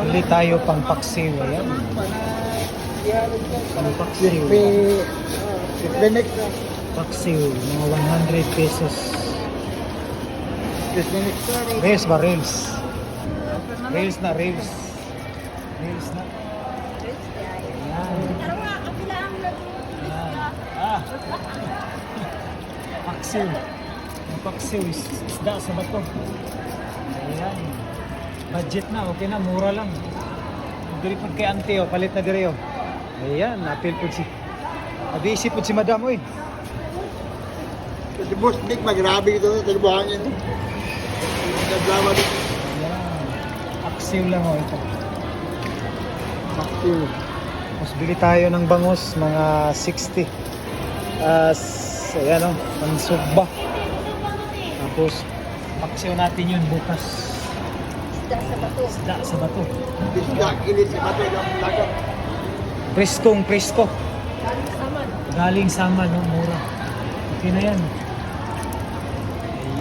Bili tayo pang paksiw. Ayan. Pang paksiw. Paksiw. Mga 100 pesos. Reels ba? Reels. Reels na, reels. Reels na. Ah. Paksiw. Ang paksiw. is- Isda sa bato. Ayan. Budget na. Okay na. Mura lang. Diri po kay ante oh. Palit na diri oh. Ayan. Napil po si... Abisi po si madam oy. Kasi boss, Nick, magrabe ito. Tagbuhangin. Naglawa dito. Ayan. Paksiw lang oh ito. Paksiw. Tapos bili tayo ng bangus, mga 60. Uh, ayan o, ang sugba. Tapos, paksiw natin yun bukas. Isda sa bato. Isda, kilit sa bato yung lagat. Preskong presko. Galing sama, no? Mura. Okay na yan.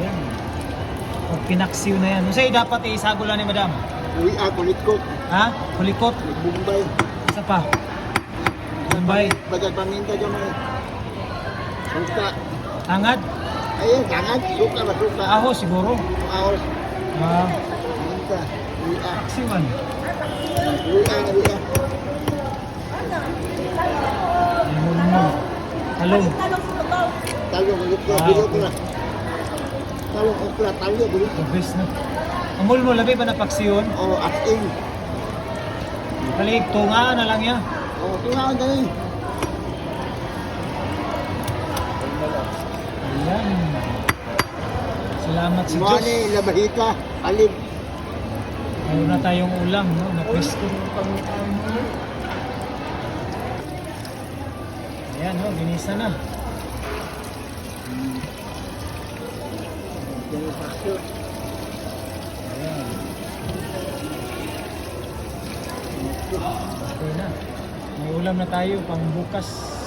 Ayan. Pag pinaksiw na yan. Sa'yo dapat isago lang ni madam. Uwi ako, litkot. Ha? Kulikot. Bombay. Isa pa. Bombay. Bagat paminta dyan mga. Suka. Tangad. Ayun, tangan. Suka ba, suka. Aho siguro. Ahos. Ah. A. Limon-limon. Talong. Talong, Ah, bilog na. Talong, ukla, talong, bilog. The best na. Amol mo, labi ba na paksiyon? O, asking. Kalig, tunga na lang yan. O, tungaon na rin. Ayan. Salamat sa Diyos. Mani, labahita, alib. Mayroon na tayong ulam, no? Na presko. Ayan, no? Binisa na. Ayan. Okay na. May ulam na tayo pang bukas.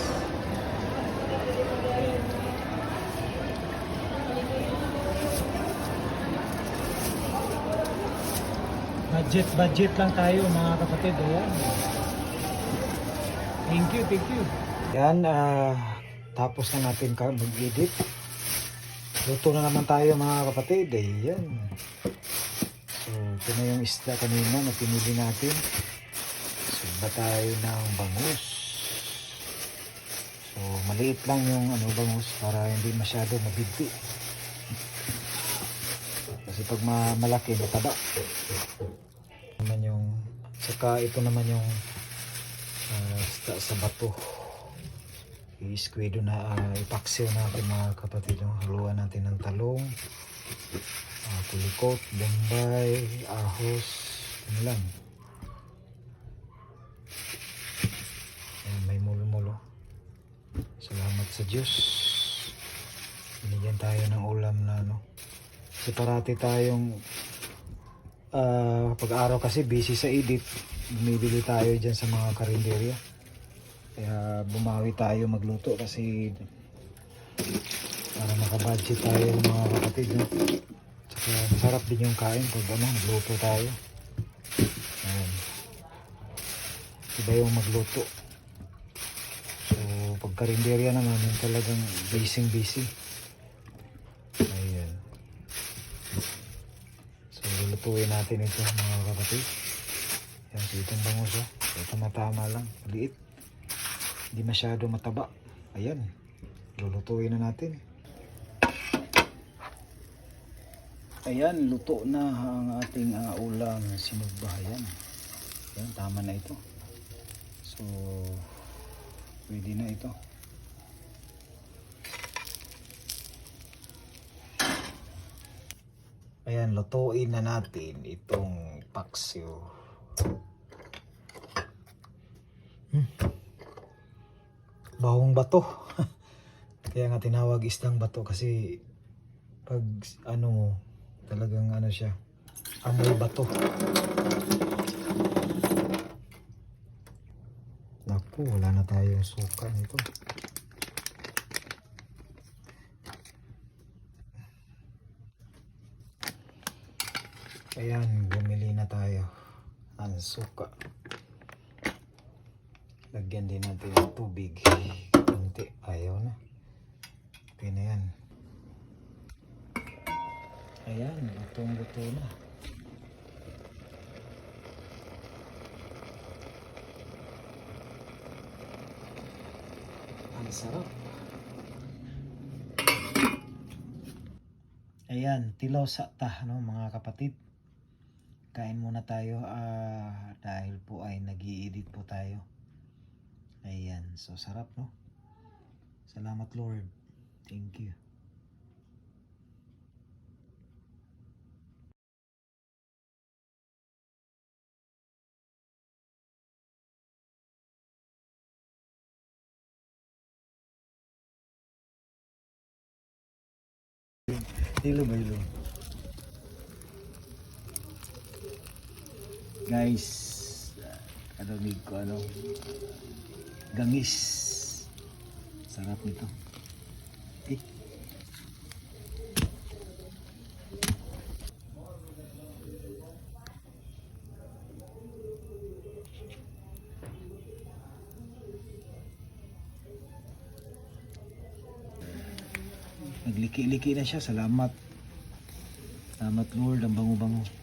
Budget, budget lang tayo mga kapatid. Ayan. Thank you, thank you. Yan, ah, tapos na natin ka- mag-edit. Luto na naman tayo mga kapatid. Ayan. So, ito na yung isda kanina na pinili natin. Sugba tayo ng bangus. So, maliit lang yung ano, bangus para hindi masyado mabigti. Kasi pag ma malaki, mataba. Saka ito naman yung isda sa bato. I-squedo na, ah, ipaksiw natin mga kapatid. Yung haluan natin ng talong. Ah, kulikot, bombay, ahos, ano lang. Ayan, may mulo-mulo. Salamat sa Diyos. Binigyan tayo ng ulam na ano. Kasi parati tayong ah, pag-araw kasi busy sa edit. Bumibili tayo dyan sa mga karinderya. Kaya bumawi tayo magluto kasi para makabudget tayo mga kapatid. No? Tsaka masarap din yung kain pag ano, magluto tayo. Ayan. Iba yung magluto. So, pag karinderya naman, yung talagang busy busy. Ayan. So, lulutuin natin ito mga kapatid. Ayan, so itong bangus oh. Ito matama lang. Liit. Hindi masyado mataba. Ayan. Lulutuin na natin. Ayan, luto na ang ating uh, ulam sinugbahayan. Ayan, tama na ito. So, pwede na ito. Ayan, lutuin na natin itong paksiw. Hmm. Bawang bato. Kaya nga tinawag isdang bato kasi pag ano talagang ano siya, amoy bato. Naku, wala na tayong suka nito. Ayan, bumili na tayo. Ang suka. Lagyan din natin ng tubig. Kunti. Ayaw na. Okay na yan. Ayan, lutong-luto na. Ang sarap. Ayan, tilaw sa ta, no, mga kapatid. Kain muna tayo ah, dahil po ay nag edit po tayo. Ayan, so sarap, no? Salamat, Lord. Thank you. Hilo ba hilo? Guys, ano ko ano? Gangis. Sarap nito. Eh. Nagliki-liki na siya. Salamat. Salamat Lord. Ang bango-bango.